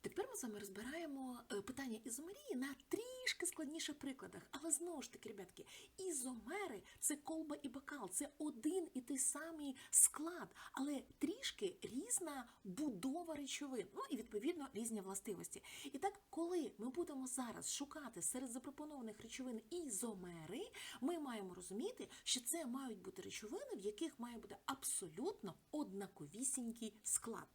Тепер ми з вами розбираємо е, питання ізомерії на трішки складніших прикладах. Але знову ж таки, ребятки, ізомери це колба і бокал, це один і той самий склад, але трішки різна будова речовин, ну і відповідно різні властивості. І так, коли ми будемо зараз шукати серед запропонованих речовин ізомери, ми маємо розуміти, що це мають бути речовини, в яких має бути абсолютно однаковісінький склад.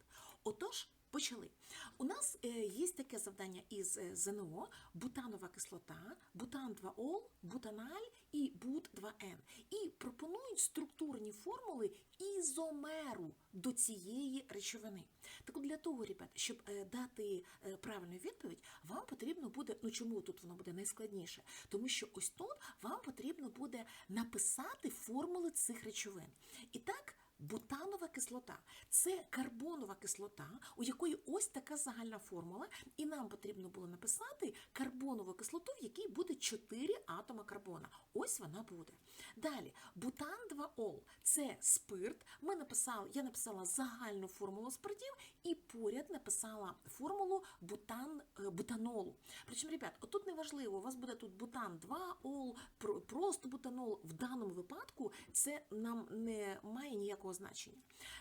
Отож. Почали. У нас е, є таке завдання із е, ЗНО: бутанова кислота, бутан 2-ол, бутаналь і бут-2Н. І пропонують структурні формули ізомеру до цієї речовини. Так для того, ребят, щоб е, дати правильну відповідь, вам потрібно буде, ну чому тут воно буде найскладніше? Тому що ось тут вам потрібно буде написати формули цих речовин. І так. Бутанова кислота це карбонова кислота, у якої ось така загальна формула, і нам потрібно було написати карбонову кислоту, в якій буде 4 атома карбона. Ось вона буде. Далі, бутан 2-ол це спирт. Ми написали, я написала загальну формулу спиртів і поряд написала формулу бутан, е, бутанолу. Причому, ребят, отут не важливо, у вас буде тут бутан 2-ол, про- просто бутанол. В даному випадку це нам не має ніякого значення.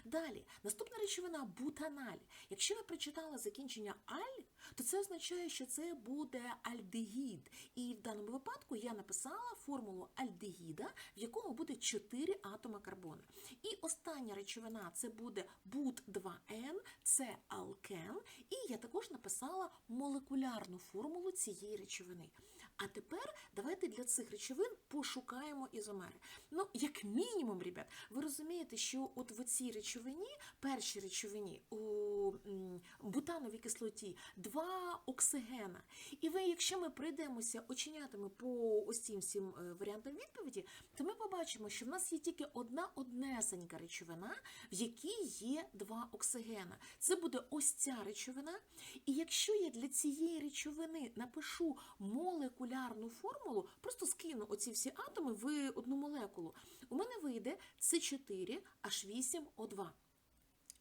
Далі, наступна речовина бутаналь. Якщо ви прочитали закінчення аль, то це означає, що це буде альдегід. І в даному випадку я написала формулу альдегіда, в якому буде 4 атома карбону. І остання речовина це буде бут-2Н, це алкен. І я також написала молекулярну формулу цієї речовини. А тепер давайте для цих речовин пошукаємо ізомери. Ну, як мінімум, ребят, ви розумієте, що от в цій речовині, першій речовині у бутановій кислоті два оксигена. І ви, якщо ми пройдемося оченятами по ось цим всім е, варіантам відповіді, то ми побачимо, що в нас є тільки одна однесенька речовина, в якій є два оксигена. Це буде ось ця речовина. І якщо я для цієї речовини напишу молекулярну формулу, просто скину оці всі атоми в одну молекулу, у мене вийде С4H8O2.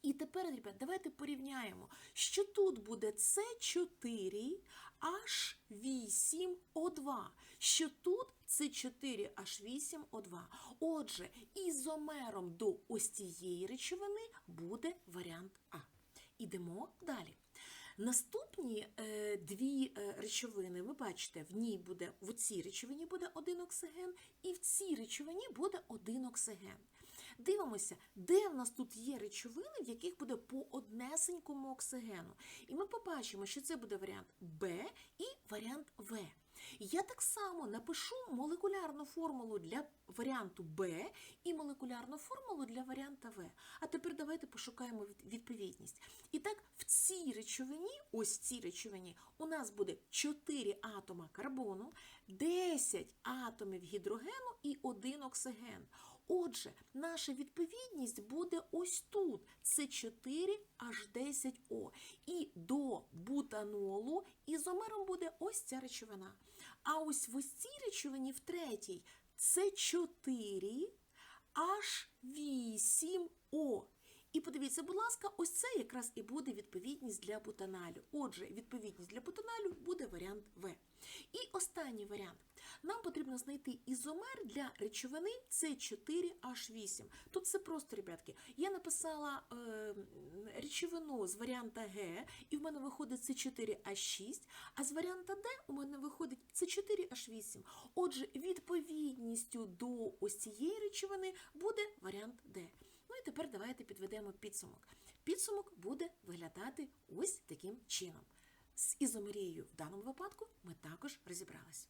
І тепер, ребят, давайте порівняємо, що тут буде С4 H8O2, що тут С4 H8O2. Отже, ізомером до ось цієї речовини буде варіант А. Ідемо далі. Наступні е, дві е, речовини, ви бачите, в ній буде в цій речовині буде один оксиген, і в цій речовині буде один оксиген. Дивимося, де в нас тут є речовини, в яких буде по однесенькому оксигену. І ми побачимо, що це буде варіант Б і варіант В. Я так само напишу молекулярну формулу для варіанту Б і молекулярну формулу для варіанта В. А тепер давайте пошукаємо відповідність. І так, в цій речовині, ось цій речовині, у нас буде 4 атома карбону, 10 атомів гідрогену і 1 оксиген. Отже, наша відповідність буде ось тут. Це 4 H10O. І до бутанолу ізомером буде ось ця речовина. А ось в ось цій речовині в третій це 4 H8O. І подивіться, будь ласка, ось це якраз і буде відповідність для бутаналю. Отже, відповідність для бутаналю буде варіант В. І останній варіант. Нам потрібно знайти ізомер для речовини С4H8. Тут все просто, ребятки. Я написала е, речовину з варіанта Г, і в мене виходить С4H6, а з варіанта Д у мене виходить С4H8. Отже, відповідністю до ось цієї речовини буде варіант Д. Ну і тепер давайте підведемо підсумок. Підсумок буде виглядати ось таким чином. З ізомерією в даному випадку ми також розібрались.